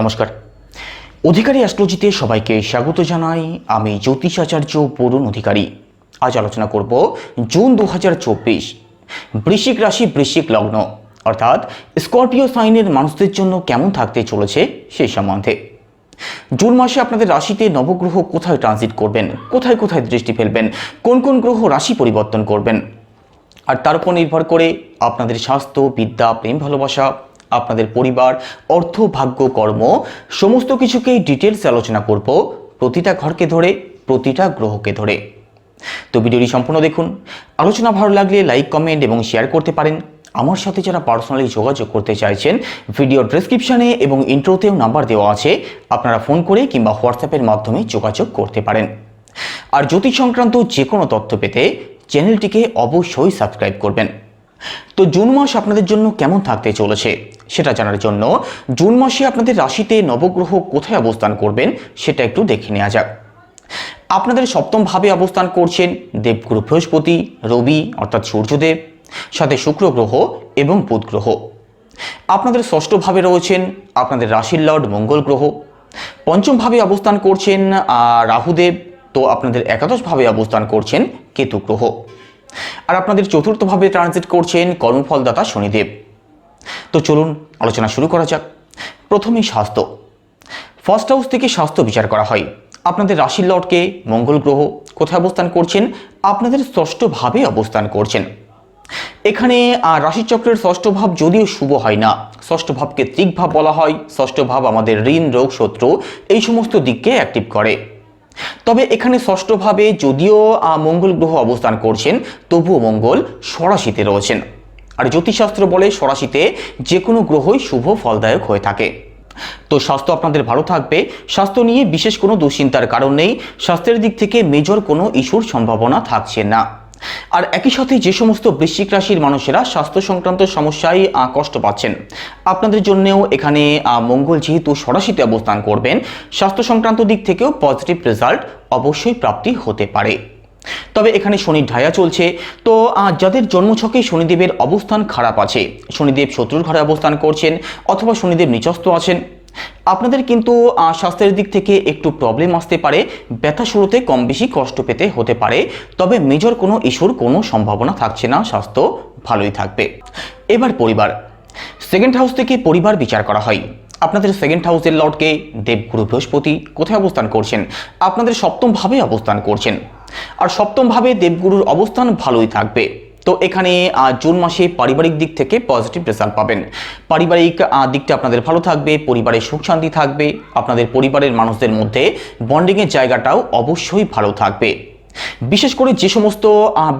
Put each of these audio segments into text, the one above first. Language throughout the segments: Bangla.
নমস্কার। অধিকারী অ্যাস্ট্রোলজিতে সবাইকে স্বাগত জানাই। আমি জ্যোতিষাচার্য বরুণ অধিকারী। আজ আলোচনা করব জুন দু হাজার চব্বিশ, বৃশ্চিক রাশি, বৃশ্চিক লগ্ন। অর্থাৎ স্করপিও সাইনের মানুষদের জন্য কেমন থাকতে চলেছে সেই সম্বন্ধে। জুন মাসে আপনাদের রাশিতে নবগ্রহ কোথায় ট্রানজিট করবেন? কোথায় কোথায় দৃষ্টি ফেলবেন? কোন কোন গ্রহ রাশি পরিবর্তন করবেন? আর তার উপর নির্ভর করে আপনাদের স্বাস্থ্য, বিদ্যা, প্রেম, ভালোবাসা আপনাদের পরিবার, অর্থ, ভাগ্য, কর্ম, সমস্ত কিছুকেই ডিটেলস আলোচনা করব প্রতিটা ঘরকে ধরে, প্রতিটা গ্রহকে ধরে। তো ভিডিওটি সম্পূর্ণ দেখুন। আলোচনা ভালো লাগলে লাইক কমেন্ট এবং শেয়ার করতে পারেন। আমার সাথে যারা পার্সোনালি যোগাযোগ করতে চাইছেন ভিডিও ডেসক্রিপশনে এবং ইন্ট্রোতেও নাম্বার দেওয়া আছে, আপনারা ফোন করে কিংবা হোয়াটসঅ্যাপের মাধ্যমে যোগাযোগ করতে পারেন। আর জ্যোতিষ সংক্রান্ত যে কোনো তথ্য পেতে চ্যানেলটিকে অবশ্যই সাবস্ক্রাইব করবেন। তো জুন মাস আপনাদের জন্য কেমন থাকতে চলেছে সেটা জানার জন্য জুন মাসে আপনাদের রাশিতে নবগ্রহ কোথায় অবস্থান করবেন সেটা একটু দেখে নেওয়া যাক। আপনাদের সপ্তম ভাবে অবস্থান করছেন দেবগুরু বৃহস্পতি, রবি অর্থাৎ সূর্যদেব, সাথে শুক্র গ্রহ এবং বুধ গ্রহ। আপনাদের ষষ্ঠ ভাবে রয়েছেন আপনাদের রাশির লর্ড মঙ্গল গ্রহ। পঞ্চম ভাবে অবস্থান করছেন রাহুদেব। তো আপনাদের একাদশ ভাবে অবস্থান করছেন কেতু গ্রহ। আর আপনাদের চতুর্থভাবে ট্রানজিট করছেন কর্মফলদাতা শনিদেব। তো চলুন আলোচনা শুরু করা যাক। প্রথমেই স্বাস্থ্য। ফার্স্ট হাউস থেকে স্বাস্থ্য বিচার করা হয়। আপনাদের রাশির লর্ডকে মঙ্গল গ্রহ কোথায় অবস্থান করছেন? আপনাদের ষষ্ঠভাবে অবস্থান করছেন। এখানে রাশিচক্রের ষষ্ঠ ভাব যদিও শুভ হয় না। ষষ্ঠ ভাবকে ত্রিক ভাব বলা হয়। ষষ্ঠ ভাব আমাদের ঋণ, রোগ, শত্রু, এই সমস্ত দিককে অ্যাক্টিভ করে। তবে এখানে ষষ্ঠভাবে যদিও মঙ্গল গ্রহ অবস্থান করছেন, তবুও মঙ্গল স্বরাশিতে রয়েছেন। আর জ্যোতিষশাস্ত্র বলে স্বরাশিতে যে কোনো গ্রহই শুভ ফলদায়ক হয়ে থাকে। তো স্বাস্থ্য আপনাদের ভালো থাকবে। স্বাস্থ্য নিয়ে বিশেষ কোনো দুশ্চিন্তার কারণ নেই। স্বাস্থ্যের দিক থেকে মেজর কোনো ইস্যুর সম্ভাবনা থাকছে না। আর একই সাথে যে সমস্ত বৃশ্চিক রাশির মানুষেরা স্বাস্থ্য সংক্রান্ত সমস্যায় কষ্ট পাচ্ছেন। আপনাদের জন্যও এখানে মঙ্গল যেহেতু সরাসিতে অবস্থান করবেন, স্বাস্থ্য সংক্রান্ত দিক থেকেও পজিটিভ রেজাল্ট অবশ্যই প্রাপ্তি হতে পারে। তবে এখানে শনির ঢায়া চলছে। তো যাদের জন্মছকে শনিদেবের অবস্থান খারাপ আছে, শনিদেব শত্রুর ঘরে অবস্থান করছেন অথবা শনিদেব নিচস্থ আছেন আপনাদের কিন্তু স্বাস্থ্যের দিক থেকে একটু প্রবলেম আসতে পারে, ব্যথা শুরুতে কম বেশি কষ্ট পেতে হতে পারে, তবে মেজর কোনো ইস্যুর কোনো সম্ভাবনা থাকছে না, স্বাস্থ্য ভালোই থাকবে। এবার পরিবার। সেকেন্ড হাউস থেকে পরিবার বিচার করা হয়। আপনাদের সেকেন্ড হাউসের লর্ডকে দেবগুরু বৃহস্পতি কোথায় অবস্থান করছেন? আপনাদের সপ্তমভাবে অবস্থান করছেন। আর সপ্তমভাবে দেবগুরুর অবস্থান ভালোই থাকবে। তো এখানে জুন মাসে পারিবারিক দিক থেকে পজিটিভ রেজাল্ট পাবেন। পারিবারিক দিকটা আপনাদের ভালো থাকবে, পরিবারে সুখ শান্তি থাকবে, আপনাদের পরিবারের মানুষদের মধ্যে বন্ডিংয়ের জায়গাটাও অবশ্যই ভালো থাকবে। বিশেষ করে যে সমস্ত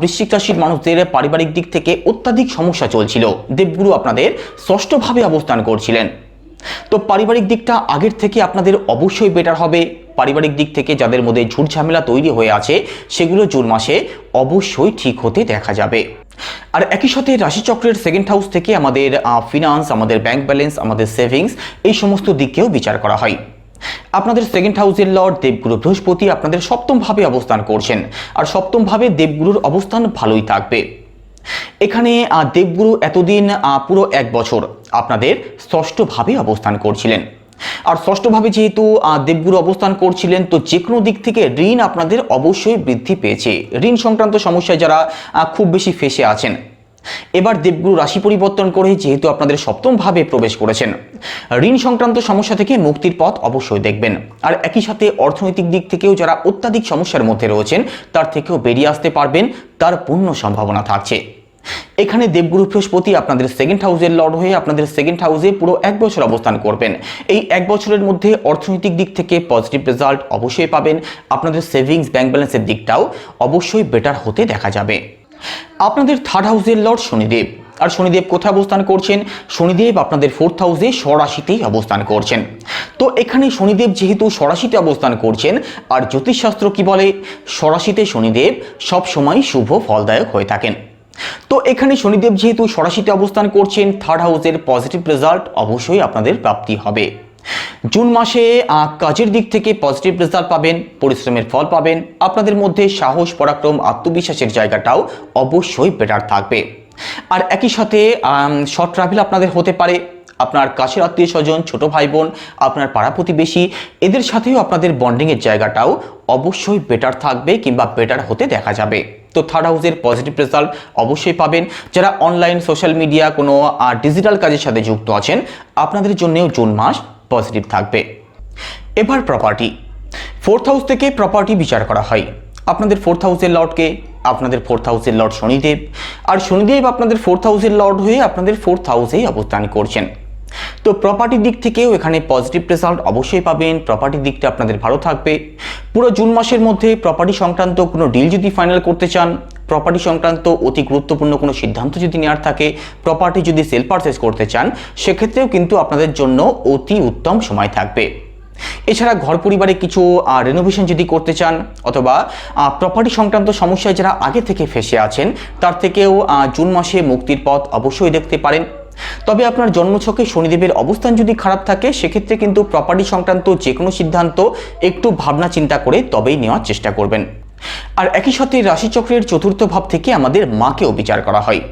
বৃশ্চিক রাশির মানুষদের পারিবারিক দিক থেকে অত্যাধিক সমস্যা চলছিল, দেবগুরু আপনাদের ষষ্ঠভাবে অবস্থান করছিলেন। তো পারিবারিক দিকটা আগের থেকে আপনাদের অবশ্যই বেটার হবে। পারিবারিক দিক থেকে যাদের মধ্যে ঝুট ঝামেলা তৈরি হয়ে আছে, সেগুলো জুন মাসে অবশ্যই ঠিক হতে দেখা যাবে। আর একই সাথে রাশিচক্রের সেকেন্ড হাউস থেকে আমাদের ফিনান্স আমাদের ব্যাংক ব্যালেন্স আমাদের সেভিংস এই সমস্ত দিককেও বিচার করা হয়। আপনাদের সেকেন্ড হাউসের লর্ড দেবগুরু বৃহস্পতি আপনাদের সপ্তম ভাবে অবস্থান করছেন, আর সপ্তম ভাবে দেবগুরুর অবস্থান ভালোই থাকবে। এখানে দেবগুরু এতদিন পুরো এক বছর আপনাদের ষষ্ঠভাবে অবস্থান করছিলেন। আর ষষ্ঠভাবে যেহেতু দেবগুরু অবস্থান করছিলেন, তো যে কোনো দিক থেকে ঋণ আপনাদের অবশ্যই বৃদ্ধি পেয়েছে। ঋণ সংক্রান্ত সমস্যায় যারা খুব বেশি ফেসে আছেন। এবার দেবগুরু রাশি পরিবর্তন করে যেহেতু আপনাদের সপ্তম ভাবে প্রবেশ করেছেন। ঋণ সংক্রান্ত সমস্যা থেকে মুক্তির পথ অবশ্যই দেখবেন। আর একই সাথে অর্থনৈতিক দিক থেকেও যারা অত্যাধিক সমস্যার মধ্যে রয়েছেন, তার থেকেও বেরিয়ে আসতে পারবেন। তার পূর্ণ সম্ভাবনা থাকছে। এখানে দেবগুরু বৃহস্পতি আপনাদের সেকেন্ড হাউসের লর্ড হয়ে আপনাদের সেকেন্ড হাউসে পুরো এক বছর অবস্থান করবেন। এই এক বছরের মধ্যে অর্থনৈতিক দিক থেকে পজিটিভ রেজাল্ট অবশ্যই পাবেন। আপনাদের সেভিংস ব্যাংক ব্যালেন্সের দিকটাও অবশ্যই বেটার হতে দেখা যাবে। আপনাদের থার্ড হাউসের লর্ড শনিদেব। আর শনিদেব কোথায় অবস্থান করছেন? শনিদেব আপনাদের ফোর্থ হাউসে সরাশিতেই অবস্থান করছেন। তো এখানে শনিদেব যেহেতু সরাশিতে অবস্থান করছেন, আর জ্যোতিষশাস্ত্র কি বলে? সরাশিতে শনিদেব সব সময় শুভ, ফলদায়ক হয়ে থাকেন। তো এখানে শনিদেব যেহেতু সরাসিতে অবস্থান করছেন থার্ড হাউসের পজিটিভ রেজাল্ট অবশ্যই আপনাদের প্রাপ্তি হবে। জুন মাসে কাজের দিক থেকে পজিটিভ রেজাল্ট পাবেন, পরিশ্রমের ফল পাবেন, আপনাদের মধ্যে সাহস, পরাক্রম, আত্মবিশ্বাসের জায়গাটাও অবশ্যই বেটার থাকবে। আর একই সাথে শর্ট ট্রাভেল আপনাদের হতে পারে। আপনার কাছের আত্মীয় স্বজন, ছোট ভাই বোন আপনার পাড়া প্রতিবেশী, এদের সাথেও আপনাদের বন্ডিংয়ের জায়গাটাও অবশ্যই বেটার থাকবে কিংবা বেটার হতে দেখা যাবে। তো থার্ড হাউসের পজিটিভ রেজাল্ট অবশ্যই পাবেন। যারা অনলাইন সোশ্যাল মিডিয়া কোনো ডিজিটাল কাজের সাথে যুক্ত আছেন, আপনাদের জন্যেও জুন মাস পজিটিভ থাকবে। এবার প্রপার্টি ফোর্থ হাউস থেকে প্রপার্টি বিচার করা হয়। আপনাদের ফোর্থ হাউসের লর্ডকে আপনাদের ফোর্থ হাউসের লর্ড শনিদেব। আর শনিদেব আপনাদের ফোর্থ হাউসের লর্ড হয়ে আপনাদের ফোর্থ হাউসেই অবস্থান করছেন। তো প্রপার্টির দিক থেকেও এখানে পজিটিভ রেজাল্ট অবশ্যই পাবেন। প্রপার্টির দিকটা আপনাদের ভালো থাকবে। পুরো জুন মাসের মধ্যে প্রপার্টি সংক্রান্ত কোনো ডিল যদি ফাইনাল করতে চান প্রপার্টি সংক্রান্ত অতি গুরুত্বপূর্ণ কোনো সিদ্ধান্ত যদি নেওয়ার থাকে প্রপার্টি যদি সেল পারচেস করতে চান, সেক্ষেত্রেও কিন্তু আপনাদের জন্য অতি উত্তম সময় থাকবে। এছাড়া ঘর পরিবারে কিছু রেনোভেশন যদি করতে চান, অথবা প্রপার্টি সংক্রান্ত সমস্যায় যারা আগে থেকে ফেসে আছেন, তার থেকেও জুন মাসে মুক্তির পথ অবশ্যই দেখতে পারেন। তবে আপনার জন্মছকে শনিদেবের অবস্থান যদি খারাপ থাকে, সেক্ষেত্রে কিন্তু প্রপার্টি সংক্রান্ত যে কোনো সিদ্ধান্ত একটু ভাবনা চিন্তা করে তবেই নেওয়ার চেষ্টা করবেন। আর একই সাথে রাশিচক্রের চতুর্থ ভাব থেকে আমাদের মাকেও বিচার করা হয়।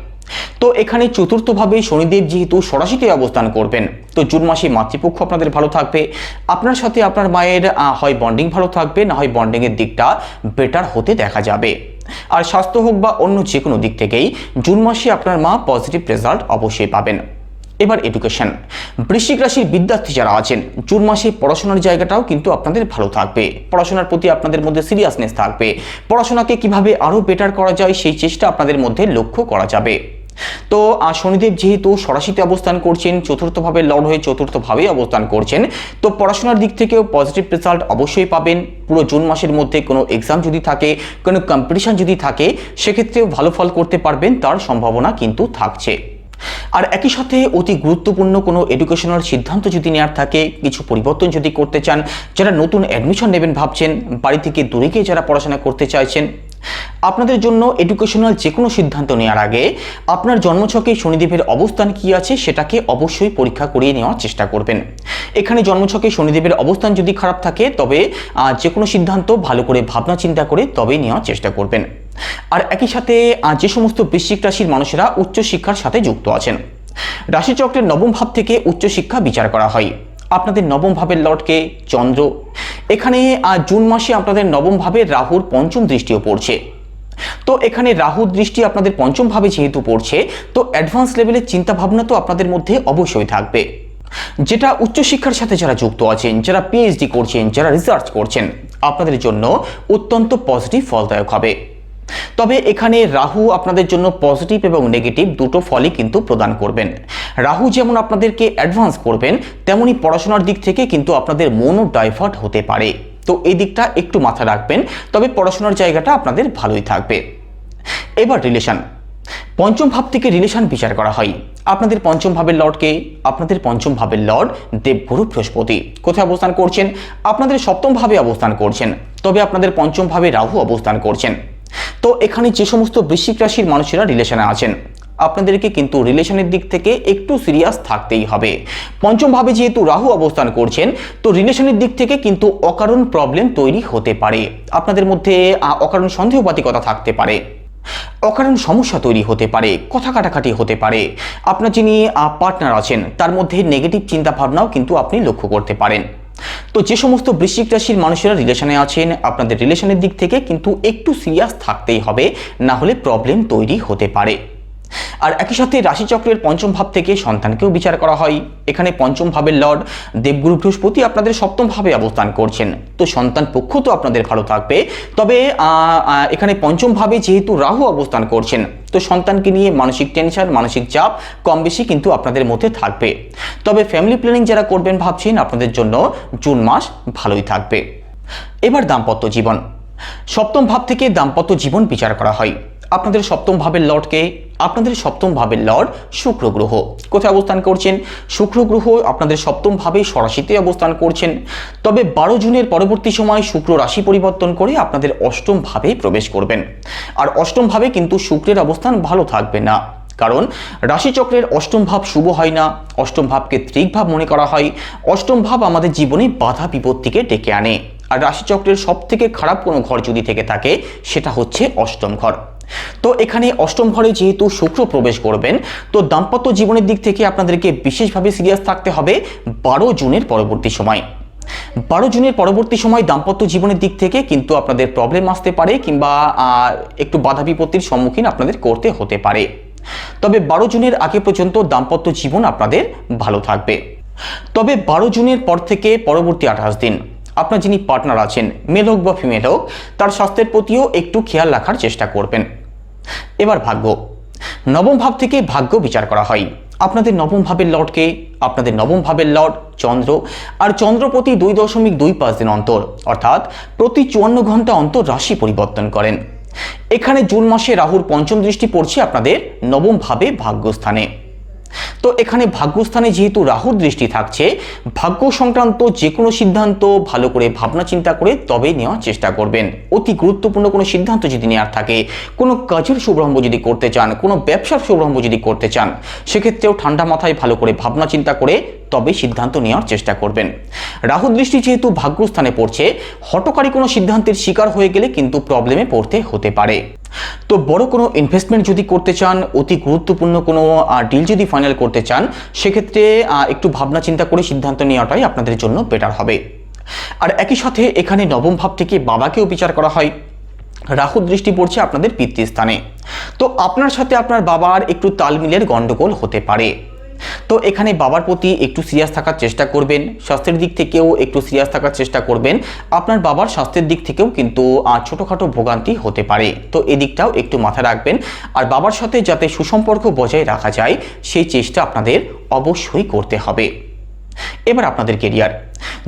তো এখানে চতুর্থভাবে শনিদেব যেহেতু সরাসরি অবস্থান করবেন, তো জুন মাসে মাতৃপক্ষ আপনাদের ভালো থাকবে। আপনার সাথে আপনার মায়ের হয় বন্ডিং ভালো থাকবে, না হয় বন্ডিংয়ের দিকটা বেটার হতে দেখা যাবে। আর স্বাস্থ্য হোক বা অন্য যে কোনো দিক থেকেই জুন মাসে আপনার মা পজিটিভ রেজাল্ট অবশ্যই পাবেন। এবার এডুকেশন বৃশ্চিক রাশির বিদ্যার্থী যারা আছেন, জুন মাসে পড়াশোনার জায়গাটাও কিন্তু আপনাদের ভালো থাকবে। পড়াশোনার প্রতি আপনাদের মধ্যে সিরিয়াসনেস থাকবে। পড়াশোনাকে কীভাবে আরও বেটার করা যায় সেই চেষ্টা আপনাদের মধ্যে লক্ষ্য করা যাবে। তো শনিদেব যেহেতু সরাসিতে অবস্থান করছেন, চতুর্থভাবে লর্ড হয়ে চতুর্থভাবে অবস্থান করছেন, তো পড়াশোনার দিক থেকেও পজিটিভ রেজাল্ট অবশ্যই পাবেন। পুরো জুন মাসের মধ্যে কোনো এক্সাম যদি থাকে, কোনো কম্পিটিশন যদি থাকে, সেক্ষেত্রেও ভালো ফল করতে পারবেন, তার সম্ভাবনা কিন্তু থাকছে। আর একই সাথে অতি গুরুত্বপূর্ণ কোনো এডুকেশনাল সিদ্ধান্ত যদি নেওয়ার থাকে, কিছু পরিবর্তন যদি করতে চান, যারা নতুন অ্যাডমিশন নেবেন ভাবছেন, বাড়ি থেকে দূরে গিয়ে যারা পড়াশোনা করতে চাইছেন আপনাদের জন্য এডুকেশনাল যে কোনো সিদ্ধান্ত নেওয়ার আগে আপনার জন্মছকে শনিদেবের অবস্থান কি আছে সেটাকে অবশ্যই পরীক্ষা করিয়ে নেওয়ার চেষ্টা করবেন। এখানে জন্মছকে শনিদেবের অবস্থান যদি খারাপ থাকে, তবে যে কোনো সিদ্ধান্ত ভালো করে ভাবনা চিন্তা করে তবেই নেওয়ার চেষ্টা করবেন। আর একই সাথে যে সমস্ত বৃশ্চিক রাশির মানুষেরা উচ্চশিক্ষার সাথে যুক্ত আছেন। রাশিচক্রের নবম ভাব থেকে উচ্চশিক্ষা বিচার করা হয়। আপনাদের নবম ভাবের চন্দ্র। এখানে আহ, জুন মাসে আপনাদের নবম ভাবে রাহুর পঞ্চম দৃষ্টিও পড়ছে। তো এখানে রাহু দৃষ্টি আপনাদের পঞ্চম ভাবে যেহেতু পড়ছে তো অ্যাডভান্স লেভেলের চিন্তা ভাবনা তো আপনাদের মধ্যে অবশ্যই থাকবে। যেটা উচ্চশিক্ষার সাথে যারা যুক্ত আছেন যারা পিএইচডি করছেন যারা রিসার্চ করছেন আপনাদের জন্য অত্যন্ত পজিটিভ ফলদায়ক হবে। তবে এখানে রাহু আপনাদের জন্য পজিটিভ এবং নেগেটিভ দুটো ফলই কিন্তু প্রদান করবেন। রাহু যেমন আপনাদেরকে অ্যাডভান্স করবেন, তেমনি পড়াশোনার দিক থেকে কিন্তু আপনাদের মনও ডাইভার্ট হতে পারে। তো এই দিকটা একটু মাথা রাখবেন, তবে পড়াশোনার জায়গাটা আপনাদের ভালোই থাকবে। এবার রিলেশন পঞ্চম ভাব থেকে রিলেশন বিচার করা হয়। আপনাদের পঞ্চম ভাবের লর্ডকে আপনাদের পঞ্চম ভাবের লর্ড দেবগুরু বৃহস্পতি। কোথায় অবস্থান করছেন? আপনাদের সপ্তম ভাবে অবস্থান করছেন। তবে আপনাদের পঞ্চম ভাবে রাহু অবস্থান করছেন। তো এখানে যে সমস্ত বৃশ্চিক রাশির মানুষেরা রিলেশনে আছেন, আপনাদেরকে কিন্তু রিলেশনের দিক থেকে একটু সিরিয়াস থাকতেই হবে। পঞ্চম ভাবে যেহেতু রাহু অবস্থান করছেন, তো রিলেশনের দিক থেকে কিন্তু অকারণ প্রবলেম তৈরি হতে পারে। আপনাদের মধ্যে অকারণ সন্দেহবাতিকতা থাকতে পারে। অকারণ সমস্যা তৈরি হতে পারে, কথা কাটাকাটি হতে পারে। আপনার যিনি পার্টনার আছেন, তার মধ্যে নেগেটিভ চিন্তা ভাবনাও কিন্তু আপনি লক্ষ্য করতে পারেন। তো যে সমস্ত বৃশ্চিক রাশির মানুষেরা রিলেশনে আছেন, আপনাদের রিলেশনের দিক থেকে কিন্তু একটু সিরিয়াস থাকতেই হবে, না হলে প্রবলেম তৈরি হতে পারে। আর একই সাথে রাশিচক্রের পঞ্চম ভাব থেকে সন্তানকেও বিচার করা হয়। এখানে পঞ্চম ভাবের লর্ড দেবগুরু বৃহস্পতি আপনাদের সপ্তম ভাবে অবস্থান করছেন। তো সন্তান পক্ষ তো আপনাদের ভালো থাকবে। তবে এখানে পঞ্চম ভাবে যেহেতু রাহু অবস্থান করছেন, তো সন্তানকে নিয়ে মানসিক টেনশন মানসিক চাপ কম বেশি কিন্তু আপনাদের মধ্যে থাকবে। তবে ফ্যামিলি প্ল্যানিং যারা করবেন ভাবছেন, আপনাদের জন্য জুন মাস ভালোই থাকবে। এবার দাম্পত্য জীবন। সপ্তম ভাব থেকে দাম্পত্য জীবন বিচার করা হয়। আপনাদের সপ্তম ভাবের লর্ডকে আপনাদের সপ্তম ভাবের লর্ড শুক্র গ্রহ কোথায় অবস্থান করছেন? শুক্র গ্রহ আপনাদের সপ্তম ভাবে সরাসিতে অবস্থান করছেন। তবে বারো জুনের পরবর্তী সময় শুক্র রাশি পরিবর্তন করে আপনাদের অষ্টম ভাবে প্রবেশ করবেন। আর অষ্টম ভাবে কিন্তু শুক্রের অবস্থান ভালো থাকবে না। কারণ রাশিচক্রের অষ্টম ভাব শুভ হয় না, অষ্টম ভাবকে ত্রিক ভাব মনে করা হয়, অষ্টম ভাব আমাদের জীবনে বাধা বিপত্তিকে ডেকে আনে। আর রাশিচক্রের সব থেকে খারাপ কোনো ঘর যদি থেকে থাকে, সেটা হচ্ছে অষ্টম ঘর। তো এখানে অষ্টম ঘরে যেহেতু শুক্র প্রবেশ করবেন, তো দাম্পত্য জীবনের দিক থেকে আপনাদেরকে বিশেষভাবে সিরিয়াস থাকতে হবে বারো জুনের পরবর্তী সময়। বারো জুনের পরবর্তী সময় দাম্পত্য জীবনের দিক থেকে কিন্তু আপনাদের প্রবলেম আসতে পারে কিংবা একটু বাধা বিপত্তির সম্মুখীন আপনাদের করতে হতে পারে। তবে বারো জুনের আগে পর্যন্ত দাম্পত্য জীবন আপনাদের ভালো থাকবে। তবে বারো জুনের পর থেকে পরবর্তী আঠাশ দিন। আপনার যিনি পার্টনার আছেন মেল হোক বা ফিমেল হোক, তার স্বাস্থ্যের প্রতিও একটু খেয়াল রাখার চেষ্টা করবেন। এবার ভাগ্য। নবম ভাব থেকে ভাগ্য বিচার করা হয়। আপনাদের নবম ভাবের লর্ডকে আপনাদের নবম ভাবের লর্ড চন্দ্র। আর চন্দ্রপতি দুই দশমিক দুই পাঁচ দিন অন্তর, অর্থাৎ প্রতি চুয়ান্ন ঘণ্টা অন্তর রাশি পরিবর্তন করেন। এখানে জুন মাসে রাহুর পঞ্চম দৃষ্টি পড়ছে আপনাদের নবম ভাবে ভাগ্যস্থানে। তো এখানে ভাগ্যস্থানে যেহেতু রাহুর দৃষ্টি থাকছে, ভাগ্য সংক্রান্ত যে কোনো সিদ্ধান্ত ভালো করে ভাবনা চিন্তা করে তবেই নেওয়ার চেষ্টা করবেন। অতি গুরুত্বপূর্ণ কোনো সিদ্ধান্ত যদি নেওয়ার থাকে, কোনো কাজের শুভারম্ভ যদি করতে চান, কোনো ব্যবসার শুভারম্ভ যদি করতে চান, সেক্ষেত্রেও ঠান্ডা মাথায় ভালো করে ভাবনা চিন্তা করে তবে সিদ্ধান্ত নেওয়ার চেষ্টা করবেন। রাহু দৃষ্টি যেহেতু ভাগ্যস্থানে পড়ছে হটকারী কোনো সিদ্ধান্তের শিকার হয়ে গেলে কিন্তু প্রবলেমে পড়তে হতে পারে। তো বড় কোনো ইনভেস্টমেন্ট যদি করতে চান, অতি গুরুত্বপূর্ণ কোনো ডিল যদি ফাইনাল করতে চান, সেক্ষেত্রে একটু ভাবনা চিন্তা করে সিদ্ধান্ত নেওয়াটাই আপনাদের জন্য বেটার হবে। আর একই সাথে এখানে নবম ভাব থেকে বাবাকেও বিচার করা হয়। রাহু দৃষ্টি পড়ছে আপনাদের পিতৃস্থানে। তো আপনার সাথে আপনার বাবার একটু তাল মিলের গন্ডগোল হতে পারে। তো এখানে বাবার প্রতি একটু সিরিয়াস থাকার চেষ্টা করবেন, স্বাস্থ্যের দিক থেকেও একটু সিরিয়াস থাকার চেষ্টা করবেন। আপনার বাবার স্বাস্থ্যের দিক থেকেও কিন্তু ছোটোখাটো ভোগান্তি হতে পারে। তো এদিকটাও একটু মাথায় রাখবেন। আর বাবার সাথে যাতে সুসম্পর্ক বজায় রাখা যায়, সেই চেষ্টা আপনাদের অবশ্যই করতে হবে। এবার আপনাদের কেরিয়ার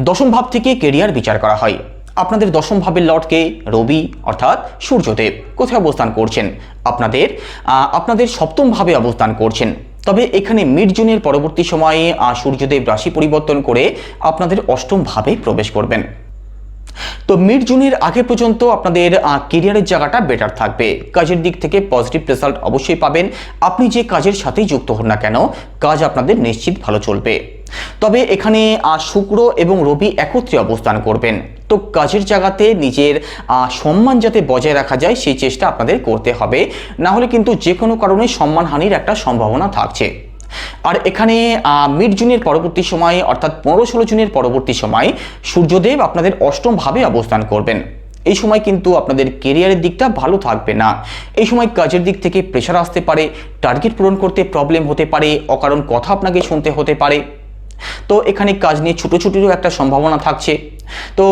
দশম ভাব থেকে কেরিয়ার বিচার করা হয়। আপনাদের দশম ভাবের লর্ডকে রবি, অর্থাৎ সূর্যদেব। কোথায় অবস্থান করছেন? আপনাদের আপনাদের সপ্তম ভাবে অবস্থান করছেন। তবে এখানে মিড জুনের পরবর্তী সময়ে সূর্যদেব রাশি পরিবর্তন করে আপনাদের অষ্টম ভাবে প্রবেশ করবেন। তো মিড জুনের আগে পর্যন্ত আপনাদের কেরিয়ারের জায়গাটা বেটার থাকবে। কাজের দিক থেকে পজিটিভ রেজাল্ট অবশ্যই পাবেন। আপনি যে কাজের সাথেই যুক্ত হন না কেন, কাজ আপনাদের নিশ্চিত ভালো চলবে। তবে এখানে শুক্র এবং রবি একত্রে অবস্থান করবেন। তো কাজের জায়গাতে নিজের সম্মান যাতে বজায় রাখা যায়, সেই চেষ্টা আপনাদের করতে হবে। না হলে কিন্তু যে কোনো কারণে সম্মানহানির একটা সম্ভাবনা থাকছে। আর এখানে মিড জুনের পরবর্তী সময় অর্থাৎ পনেরো ষোলো জুনের পরবর্তী সময় সূর্যদেব আপনাদের অষ্টম ভাবে অবস্থান করবেন। এই সময় কিন্তু আপনাদের কেরিয়ারের দিকটা ভালো থাকবে না। এই সময় কাজের দিক থেকে প্রেশার আসতে পারে টার্গেট পূরণ করতে প্রবলেম হতে পারে, অকারণ কথা আপনাকে শুনতে হতে পারে। তো এখানে কাজ নিয়ে ছোটো ছোটোরও একটা সম্ভাবনা থাকছে। তো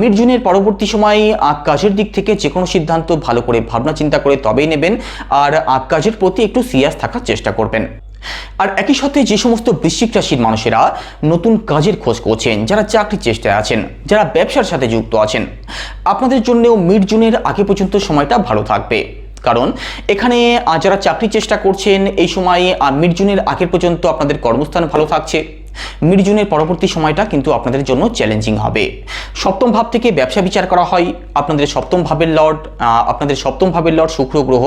মিড জুনের পরবর্তী সময় কাজের দিক থেকে যে কোনো সিদ্ধান্ত ভালো করে ভাবনা চিন্তা করে তবেই নেবেন আর কাজের প্রতি একটু সিরিয়াস থাকার চেষ্টা করবেন। আর একই সাথে যে সমস্ত বৃশ্চিক রাশির মানুষেরা নতুন কাজের খোঁজ করছেন, যারা চাকরির চেষ্টায় আছেন, যারা ব্যবসার সাথে যুক্ত আছেন, আপনাদের জন্যও মিড জুনের আগে পর্যন্ত সময়টা ভালো থাকবে। কারণ, এখানে যারা চাকরির চেষ্টা করছেন, এই সময় মিড জুনের আগের পর্যন্ত আপনাদের কর্মস্থান ভালো থাকছে। মিড জুনের পরবর্তী সময়টা কিন্তু আপনাদের জন্য চ্যালেঞ্জিং হবে। সপ্তম ভাব থেকে ব্যবসা বিচার করা হয়। আপনাদের সপ্তম ভাবের লর্ড আপনাদের সপ্তম ভাবের লর্ড শুক্র গ্রহ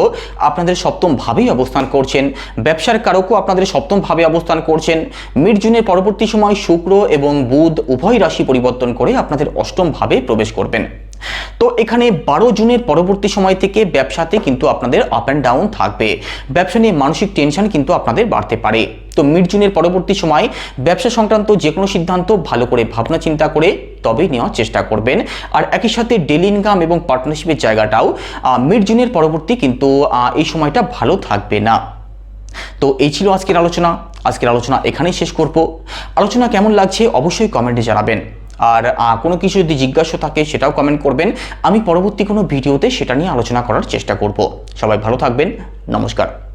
আপনাদের সপ্তম ভাবেই অবস্থান করছেন। ব্যবসার কারকও আপনাদের সপ্তম ভাবে অবস্থান করছেন। মিড জুনের পরবর্তী সময় শুক্র এবং বুধ উভয় রাশি পরিবর্তন করে আপনাদের অষ্টম ভাবে প্রবেশ করবেন। তো এখানে বারো জুনের পরবর্তী সময় থেকে ব্যবসাতে কিন্তু আপনাদের আপ অ্যান্ড ডাউন থাকবে। ব্যবসা নিয়ে মানসিক টেনশন কিন্তু আপনাদের বাড়তে পারে। তো মিড জুনের পরবর্তী সময় ব্যবসা সংক্রান্ত যে কোনো সিদ্ধান্ত ভালো করে ভাবনা চিন্তা করে তবেই নেওয়ার চেষ্টা করবেন। আর একই সাথে ডেলি ইনকাম এবং পার্টনারশিপের জায়গাটাও মিড জুনের পরবর্তী কিন্তু এই সময়টা ভালো থাকবে না। তো এই ছিল আজকের আলোচনা। আজকের আলোচনা এখানেই শেষ করব। আলোচনা কেমন লাগছে অবশ্যই কমেন্টে জানাবেন। আর কোনো কিছু যদি জিজ্ঞাসা থাকে সেটাও কমেন্ট করবেন। আমি পরবর্তী কোনো ভিডিওতে সেটা নিয়ে আলোচনা করার চেষ্টা করব। সবাই ভালো থাকবেন। নমস্কার।